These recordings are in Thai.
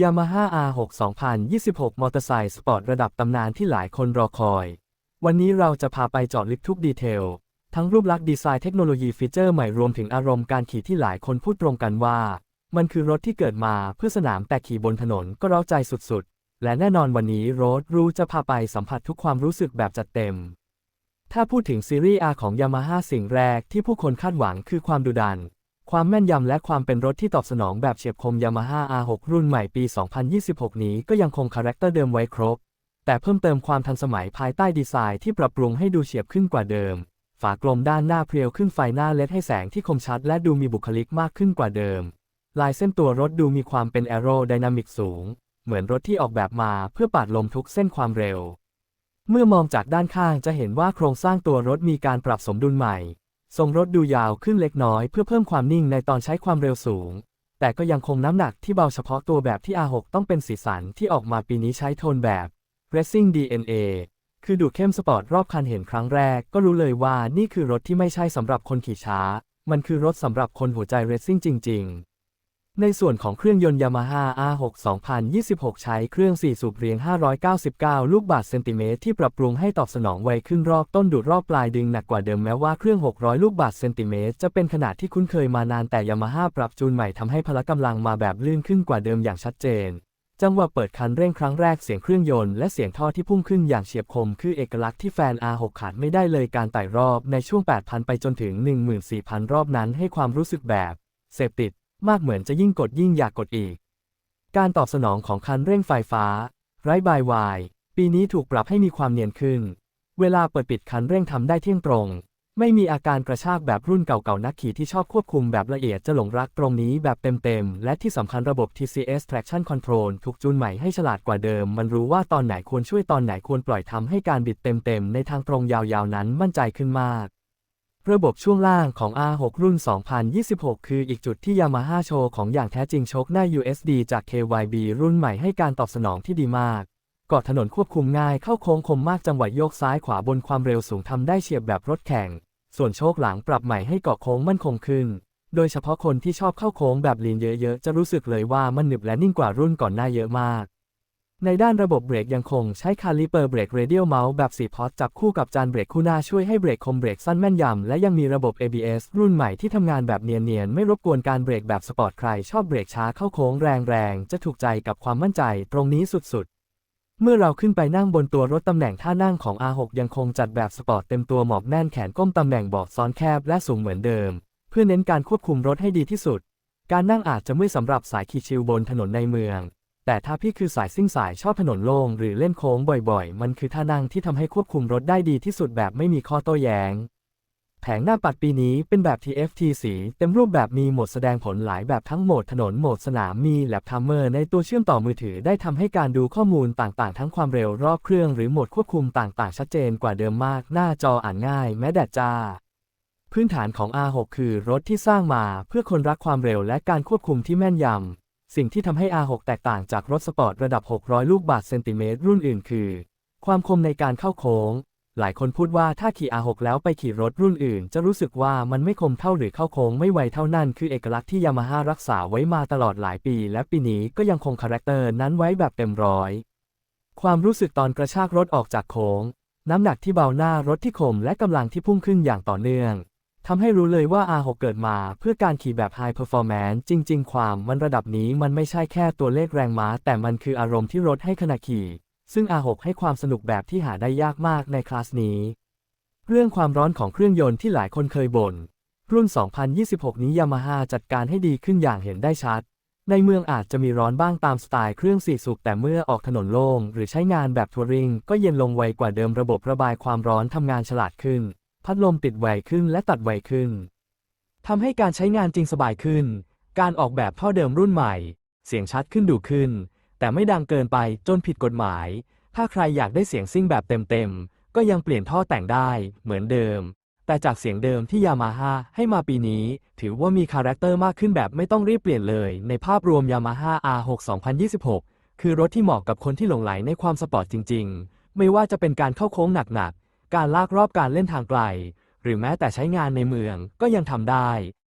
Yamaha R6 2026 มอเตอร์ไซค์สปอร์ตระดับตำนานที่หลายคนรอคอย วันนี้เราจะพาไปเจาะลึกทุกดีเทล ทั้งรูปลักษณ์ดีไซน์เทคโนโลยีฟีเจอร์ใหม่รวมถึงอารมณ์การขี่ที่หลายคนพูดตรงกันว่า มันคือรถที่เกิดมาเพื่อสนามแต่ขี่บนถนนก็เร้าใจสุดๆ และแน่นอนวันนี้โรดรูจะพาไปสัมผัสทุกความรู้สึกแบบจัดเต็ม ถ้าพูดถึงซีรีส์ R ของ Yamaha สิ่งแรกที่ผู้คนคาดหวังคือความดุดัน ความแม่นยำและความเป็นรถที่ตอบสนองแบบเฉียบคม Yamaha R6 รุ่นใหม่ปี 2026 นี้ก็ยังคงคาแรคเตอร์เดิมไว้ครบ แต่เพิ่มเติมความทันสมัยภายใต้ดีไซน์ที่ปรับปรุงให้ดูเฉียบขึ้นกว่าเดิม ฝากลมด้านหน้าเพรียวขึ้นไฟหน้าเลดให้แสงที่คมชัดและดูมีบุคลิกมากขึ้นกว่าเดิม ลายเส้นตัวรถดูมีความเป็นแอโรไดนามิกสูง เหมือนรถที่ออกแบบมาเพื่อปาดลมทุกเส้นความเร็ว เมื่อมองจากด้านข้างจะเห็นว่าโครงสร้างตัวรถมีการปรับสมดุลใหม่ ทรงรถดูยาวขึ้นเล็กน้อยเพื่อเพิ่มความนิ่งในตอนใช้ความเร็วสูง แต่ก็ยังคงน้ำหนักที่เบาเฉพาะตัวแบบที่ R6 ต้องเป็นสีสันที่ออกมาปีนี้ใช้โทนแบบ Racing DNA คือดูเข้มสปอร์ตรอบคันเห็นครั้งแรก ก็รู้เลยว่านี่คือรถที่ไม่ใช่สำหรับคนขี่ช้า มันคือรถสำหรับคนหัวใจเรซซิ่งจริง ๆ ในส่วนของเครื่องยนต์ Yamaha R6 2026 ใช้เครื่อง 4 สูบเรียง 599 ลูกบาศก์เซนติเมตรที่ปรับปรุงให้ตอบสนองไวขึ้นรอบต้นดูดรอบปลายดึงหนักกว่าเดิมแม้ว่าเครื่อง 600 ลูกบาศก์เซนติเมตรจะเป็นขนาดที่คุ้นเคยมานานแต่ Yamaha ปรับจูนใหม่ทำให้พละกำลังมาแบบลื่นขึ้นกว่าเดิมอย่างชัดเจน จังหวะเปิดคันเร่งครั้งแรกเสียงเครื่องยนต์และเสียงท่อที่พุ่งขึ้นอย่างเฉียบคม คือเอกลักษณ์ที่แฟน R6 ขาดไม่ได้เลยการไต่รอบในช่วง 8,000 ไปจนถึง 14,000 รอบนั้นให้ความรู้สึกแบบเสพติด มากเหมือนจะยิ่งกดยิ่งอยากกดอีก การตอบสนองของคันเร่งไฟฟ้า ไร้บายวาย ปีนี้ถูกปรับให้มีความเนียนขึ้น เวลาเปิดปิดคันเร่งทำได้เที่ยงตรง ไม่มีอาการกระชากแบบรุ่นเก่าๆนักขี่ที่ชอบควบคุมแบบละเอียดจะหลงรักตรงนี้แบบเต็มๆ และที่สำคัญระบบ TCS Traction Control ถูกจูนใหม่ให้ฉลาดกว่าเดิม มันรู้ว่าตอนไหนควรช่วยตอนไหนควรปล่อยทำให้การบิดเต็มๆในทางตรงยาวๆนั้นมั่นใจขึ้นมาก ระบบช่วงล่างของ R6 รุ่น 2026 คืออีกจุดที่ Yamaha โชว์ของอย่างแท้จริงโชคหน้า USD จาก KYB รุ่นใหม่ให้การตอบสนองที่ดีมากกาะถนนควบคุมง่ายเข้าโค้งคมมากจังหวะโยกซ้ายขวาบนความเร็วสูงทำได้เฉียบแบบรถแข่ง ส่วนโชคหลังปรับใหม่ให้เกาะโค้งมั่นคงขึ้น โดยเฉพาะคนที่ชอบเข้าโค้งแบบลีนเยอะๆ จะรู้สึกเลยว่ามันหนึบและนิ่งกว่ารุ่นก่อนหน้าเยอะมาก ในด้านระบบเบรกยังคงใช้คาลิเปอร์เบรกเรเดียลเมาส์แบบ 4 พอตจับคู่กับจานเบรกคู่หน้าช่วยให้เบรกคมเบรกสั้นแม่นยำ และยังมีระบบ ABS รุ่นใหม่ที่ทำงานแบบเนียนๆ ไม่รบกวนการเบรกแบบสปอร์ตใครชอบเบรกช้าเข้าโค้งแรงๆ จะถูกใจกับความมั่นใจตรงนี้สุดๆ เมื่อเราขึ้นไปนั่งบนตัวรถตำแหน่งท่านั่งของ R6 ยังคงจัดแบบสปอร์ตเต็มตัวหมอบแน่นแขนก้มตำแหน่งเบาะซ้อนแคบและสูงเหมือนเดิม เพื่อเน้นการควบคุมรถให้ดีที่สุด การนั่งอาจจะไม่สำหรับสายขี่ชิลบนถนนในเมือง แต่ถ้าพี่คือสายซิ่งสายชอบถนนโล่งหรือเล่นโค้งบ่อยๆ มันคือท่านั่งที่ทำให้ควบคุมรถได้ดีที่สุดแบบไม่มีข้อโต้แย้ง แผงหน้าปัดปีนี้เป็นแบบ TFT สีเต็มรูปแบบมีโหมดแสดงผลหลายแบบทั้งโหมดถนนโหมดสนามมีแลปทัมเมอร์ในตัวเชื่อมต่อมือถือได้ทำให้การดูข้อมูลต่างๆ ทั้งความเร็วรอบเครื่องหรือโหมดควบคุมต่างๆ ชัดเจนกว่าเดิมมาก หน้าจออ่านง่าย แม้แดดจ้าพื้นฐานของ R6 คือรถที่สร้างมาเพื่อคนรักความเร็วและการควบคุมที่แม่นยำ สิ่งที่ทำให้ R6 แตกต่างจากรถสปอร์ตระดับ 600 ลูกบาศก์เซนติเมตรรุ่นอื่นคือ ความคมในการเข้าโค้ง หลายคนพูดว่าถ้าขี่ R6 แล้วไปขี่รถรุ่นอื่น จะรู้สึกว่ามันไม่คมเท่าหรือเข้าโค้งไม่ไวเท่านั้นคือเอกลักษณ์ที่ยามาฮ่ารักษาไว้มาตลอดหลายปี และปีนี้ก็ยังคงคาแรคเตอร์นั้นไว้แบบเต็มร้อย ความรู้สึกตอนกระชากรถออกจากโค้ง น้ำหนักที่เบาหน้ารถที่คมและกำลังที่พุ่งขึ้นอย่างต่อเนื่อง ทำให้รู้เลยว่า R6 เกิดมาเพื่อการขี่แบบ High Performance จริง ๆ ความมันระดับนี้มันไม่ใช่แค่ตัวเลขแรงม้า แต่มันคืออารมณ์ที่รถให้ขณะขี่ ซึ่ง R6 ให้ความสนุกแบบที่หาได้ยากมากในคลาสนี้ เรื่องความร้อนของเครื่องยนต์ที่หลายคนเคยบ่น รุ่น 2026 นี้ Yamaha จัดการให้ดีขึ้นอย่างเห็นได้ชัด ในเมืองอาจจะมีร้อนบ้างตามสไตล์เครื่องสี่สูบแต่เมื่อออกถนนโล่งหรือใช้งานแบบทัวริงก็เย็นลงไวกว่าเดิมระบบระบายความร้อนทำงานฉลาดขึ้น พัดลมติดไวขึ้นและตัดไวขึ้นทำให้การใช้งานจริงสบายขึ้น การออกแบบท่อเดิมรุ่นใหม่ เสียงชัดขึ้นดูขึ้น แต่ไม่ดังเกินไปจนผิดกฎหมาย ถ้าใครอยากได้เสียงซิ่งแบบเต็มๆ ก็ยังเปลี่ยนท่อแต่งได้เหมือนเดิม แต่จากเสียงเดิมที่ยามาฮ่าให้มาปีนี้ ถือว่ามีคาแรคเตอร์มากขึ้นแบบไม่ต้องรีบเปลี่ยนเลย ในภาพรวม Yamaha R6 2026 คือรถที่เหมาะกับคนที่หลงไหลในความสปอร์ตจริง ๆ ไม่ว่าจะเป็นการเข้าโค้งหนักๆ การลากรอบการเล่นทางไกล หรือแม้แต่ใช้งานในเมืองก็ยังทำได้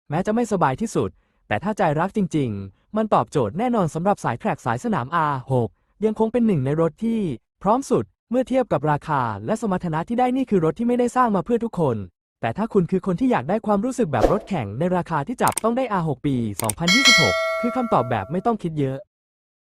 แม้จะไม่สบายที่สุด แต่ถ้าใจรักจริง ๆ มันตอบโจทย์แน่นอนสำหรับสายแทร็กสายสนาม R6 ยังคงเป็นหนึ่งในรถที่ พร้อมสุดเมื่อเทียบกับราคาและสมรรถนะที่ได้นี่คือรถที่ไม่ได้สร้างมาเพื่อทุกคน แต่ถ้าคุณคือคนที่อยากได้ความรู้สึกแบบรถแข่งในราคาที่จับต้องได้ R6 ปี 2026 คือคำตอบแบบไม่ต้องคิดเยอะ